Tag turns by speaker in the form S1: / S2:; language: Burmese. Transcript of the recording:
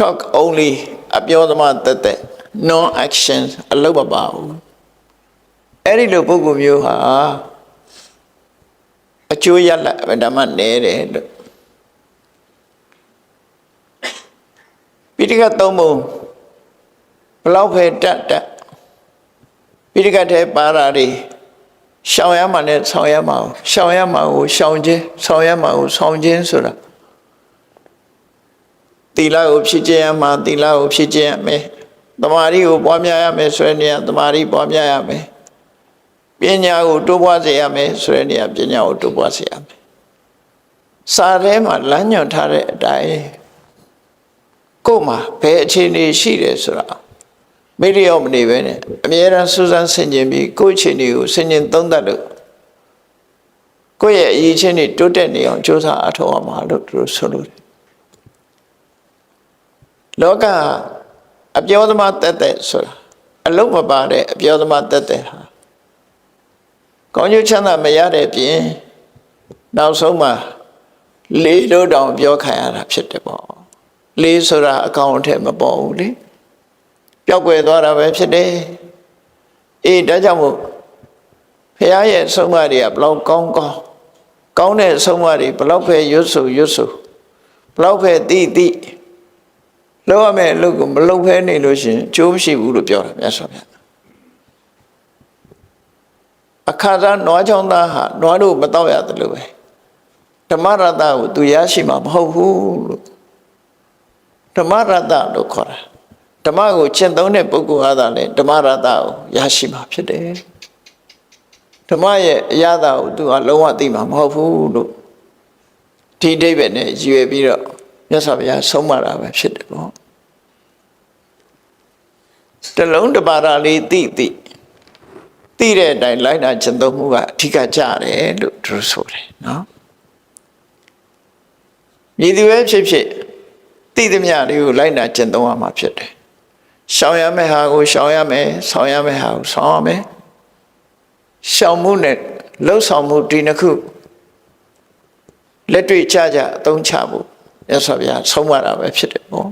S1: talk only အပြောသမားတက်တက် non action အလုပ်မပါဘူးအဲ့ဒီလိုပုဂ္ဂိုလ်မျိုးဟာအကျိုးရလဒ်ဓမ္မနဲတယ်လို့ပိဋကတ်သုံးပုံဘလောက်ပဲတက်တက်ပိဋကတ်ထဲပါတာတွေရှောင်ရမှနဲ့ဆောင်ရမှအောင်ရှောင်ရမှကိုရှောင်ခြင်းဆောင်ရမှကိုဆောင်ခြင်းဆိုတာ သီလကိုဖြစ်ခြင်းရမှသီလကိုဖြစ်ခြင်းရမယ်တမာရီကိုပွားများရမယ်ဆိုတဲ့နေရာတမာရီပွားများရမယ်ပညာကိုတိုးပွားစေရမယ်ဆိုတဲ့နေရာပညာကိုတိုးပွားစေရမယ်စာထဲမှာလမ်းညွှန်ထားတဲ့အတိုင်းကိုယ်မှာဘယ်အခြေအနေရှိတယ်ဆိုတာမိရိယောမနေပဲနဲ့အမြဲတမ်းစူးစမ်းဆင်ခြင်ပြီးကိုယ့်အခြေအနေကိုဆင်ခြင်သုံးသပ်လို့ကိုယ့်ရဲ့အရေးချင်းတွေတိုးတက်နေအောင်ကြိုးစားအထောက်အမှာလို့သူတို့ဆိုလို့တယ် လောကအပြောသမားတက်တက်ဆိုတာအလုံးမပါတဲ့အပြောသမားတက်တက်ဟာကောင်းကျိုးချမ်းသာမရတဲ့ပြင်နောက်ဆုံးမှာလေးလို့တောင်ပြောခံရတာဖြစ်တယ်ပေါ့လေးဆိုတာအကောင်အထက်မပေါ်ဘူးလေပျောက်ကွယ်သွားတာပဲဖြစ်တယ်အေးဒါကြောင့်မို့ဖះရဲ့အဆုံးအမတွေကဘလောက်ကောင်းကောင်းကောင်းတဲ့အဆုံးအမတွေဘလောက်ပဲရွတ်ဆိုရွတ်ဆိုဘလောက်ပဲတိတိ လောက်ရမယ်အလုပ်ကိုမလုပ်ဖဲနေလို့ရှရင်ကျိုးမရှိဘူးလို့ပြောတာမြတ်စွာဘုရားအခါသားနွားချောင်းသားဟာနွားတို့မတော့ရတယ်လို့ပဲဓမ္မရတ္တကိုသူရရှိမှာမဟုတ်ဘူးလို့ဓမ္မရတ္တလို့ခေါ်တာဓမ္မကိုကျင့်သုံးတဲ့ပုဂ္ဂိုလ်အားသာလဲဓမ္မရတ္တကိုရရှိမှာဖြစ်တယ်ဓမ္မရဲ့အရာသာကိုသူကလုံးဝသိမှာမဟုတ်ဘူးလို့ဒီအိဗယ်နဲ့ရည်ရွယ်ပြီးတော့မြတ်စွာဘုရားဆုံးမတာပဲဖြစ်တယ်ပေါ့ တလုံးတစ်ပါးလေးသိသိသိတဲ့အတိုင်းလိုက်တာကျင့်သုံးမှုကအဓိကကြတယ်လို့သူတို့ဆိုတယ်နော်မြည်သူပဲဖြစ်ဖြစ်သိသမျှလေးကိုလိုက်တာကျင့်သုံးရမှာဖြစ်တယ်ရှောင်ရမယ့်ဟာကိုရှောင်ရမယ်ဆောင်ရမယ့်ဟာကိုဆောင်ရမယ်ရှောင်မှုနဲ့လှုပ်ဆောင်မှုဒီနှစ်ခုလက်တွေ့ကြကြအသုံးချဖို့မြတ်စွာဘုရားဆုံးမတာပဲဖြစ်တယ်ပေါ့